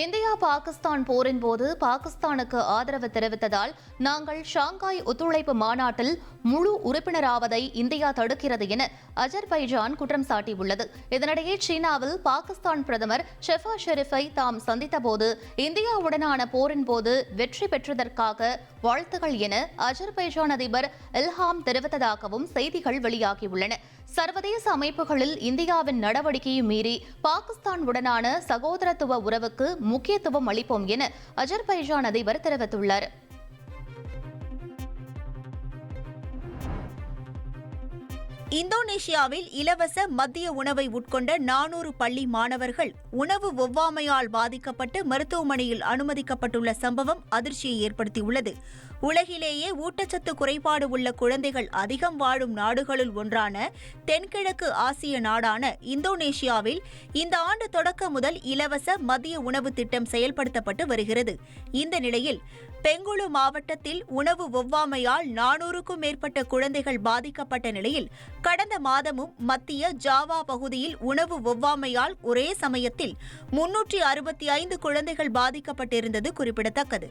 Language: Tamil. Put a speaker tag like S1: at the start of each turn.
S1: இந்தியா பாகிஸ்தான் போரின் போது பாகிஸ்தானுக்கு ஆதரவு தெரிவித்ததால் நாங்கள் ஷாங்காய் ஒத்துழைப்பு மாநாட்டில் முழு உறுப்பினராவதை இந்தியா தடுக்கிறது என அஜர்பைஜான் குற்றம் சாட்டியுள்ளது. இதனிடையே சீனாவில் பாகிஸ்தான் பிரதமர் ஷெஃபா ஷெரீஃபை தாம் சந்தித்தபோது இந்தியாவுடனான போரின் போது வெற்றி பெற்றதற்காக வாழ்த்துகள் என அஜர்பைஜான் அதிபர் இல்ஹாம் தெரிவித்ததாகவும் செய்திகள் வெளியாகியுள்ளன. சர்வதேச அமைப்புகளில் இந்தியாவின் நடவடிக்கையை மீறி பாகிஸ்தான் உடனான சகோதரத்துவ உறவுக்கு முக்கியத்துவம் அளிப்போம் என அஜர்பைஜான் அதிபர் தெரிவித்துள்ளார்.
S2: இந்தோனேஷியாவில் இலவச மத்திய உணவை உட்கொண்ட நானூறு பள்ளி மாணவர்கள் உணவு ஒவ்வாமையால் பாதிக்கப்பட்டு மருத்துவமனையில் அனுமதிக்கப்பட்டுள்ள சம்பவம் அதிர்ச்சியை ஏற்படுத்தியுள்ளது. உலகிலேயே ஊட்டச்சத்து குறைபாடு உள்ள குழந்தைகள் அதிகம் வாழும் நாடுகளுள் ஒன்றான தென்கிழக்கு ஆசிய நாடான இந்தோனேஷியாவில் இந்த ஆண்டு தொடக்கம் முதல் இலவச மதிய உணவு திட்டம் செயல்படுத்தப்பட்டு வருகிறது. இந்த நிலையில் பெங்குளு மாவட்டத்தில் உணவு ஒவ்வாமையால் நானூறுக்கும் மேற்பட்ட குழந்தைகள் பாதிக்கப்பட்ட நிலையில் கடந்த மாதமும் மத்திய ஜாவா பகுதியில் உணவு ஒவ்வாமையால் ஒரே சமயத்தில் முன்னூற்றி அறுபத்தி ஐந்து குழந்தைகள் பாதிக்கப்பட்டிருந்தது குறிப்பிடத்தக்கது.